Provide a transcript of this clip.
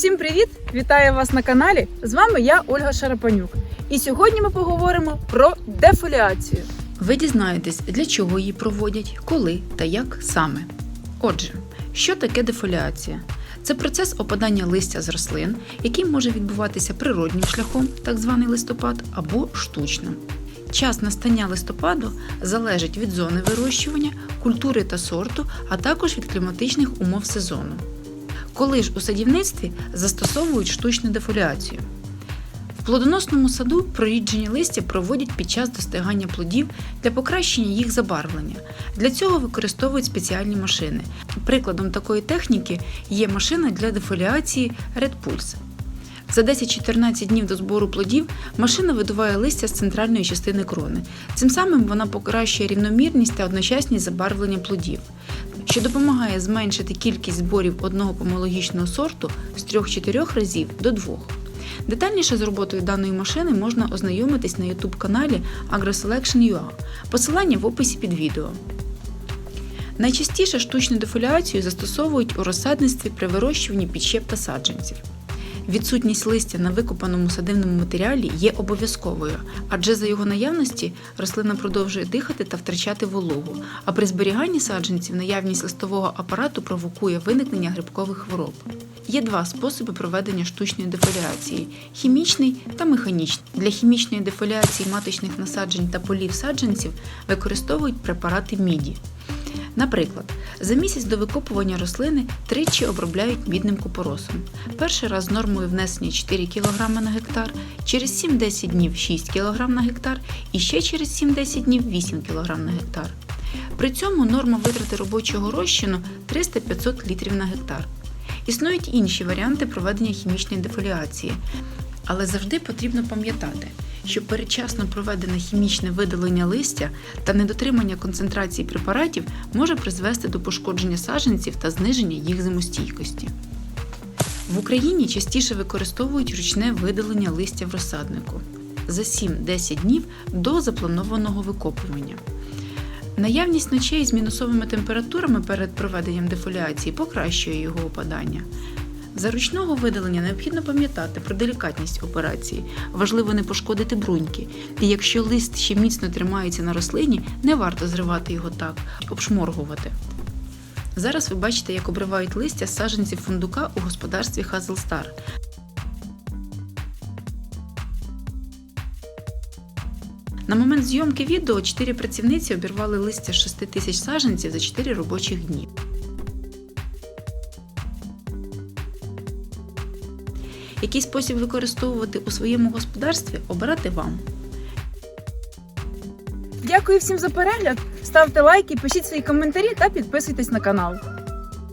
Всім привіт! Вітаю вас на каналі. З вами я, Ольга Шарапанюк. І сьогодні ми поговоримо про дефоліацію. Ви дізнаєтесь, для чого її проводять, коли та як саме. Отже, що таке дефоліація? Це процес опадання листя з рослин, який може відбуватися природнім шляхом, так званий листопад, або штучним. Час настання листопаду залежить від зони вирощування, культури та сорту, а також від кліматичних умов сезону. Коли ж у садівництві застосовують штучну дефоліацію? В плодоносному саду прорідження листя проводять під час достигання плодів для покращення їх забарвлення. Для цього використовують спеціальні машини. Прикладом такої техніки є машина для дефоліації Red Pulse. За 10-14 днів до збору плодів машина видуває листя з центральної частини крони. Цим самим вона покращує рівномірність та одночасність забарвлення плодів, що допомагає зменшити кількість зборів одного помологічного сорту з 3-4 разів до 2. Детальніше з роботою даної машини можна ознайомитись на YouTube каналі AgroSelection.ua. Посилання в описі під відео. Найчастіше штучну дефоліацію застосовують у розсадництві при вирощуванні підщеп та саджанців. Відсутність листя на викопаному садивному матеріалі є обов'язковою, адже за його наявності рослина продовжує дихати та втрачати вологу, а при зберіганні саджанців наявність листового апарату провокує виникнення грибкових хвороб. Є два способи проведення штучної дефоліації хімічний та механічний. Для хімічної дефоліації маточних насаджень та полів саджанців використовують препарати міді. Наприклад, за місяць до викопування рослини тричі обробляють мідним купоросом. Перший раз з нормою внесення 4 кг на гектар, через 7-10 днів 6 кг на гектар і ще через 7-10 днів 8 кг на гектар. При цьому норма витрати робочого розчину 300-500 літрів на гектар. Існують інші варіанти проведення хімічної дефоліації, але завжди потрібно пам'ятати, що передчасно проведене хімічне видалення листя та недотримання концентрації препаратів може призвести до пошкодження саджанців та зниження їх зимостійкості. В Україні частіше використовують ручне видалення листя в розсаднику за 7-10 днів до запланованого викопування. Наявність ночей з мінусовими температурами перед проведенням дефоліації покращує його опадання. За ручного видалення необхідно пам'ятати про делікатність операції. Важливо не пошкодити бруньки. І якщо лист ще міцно тримається на рослині, не варто зривати його так, обшморгувати. Зараз ви бачите, як обривають листя з саджанців фундука у господарстві Хазелстар. На момент зйомки відео чотири працівниці обірвали листя 6 тисяч саджанців за 4 робочих дні. Який спосіб використовувати у своєму господарстві обирати вам. Дякую всім за перегляд. Ставте лайки, пишіть свої коментарі та підписуйтесь на канал.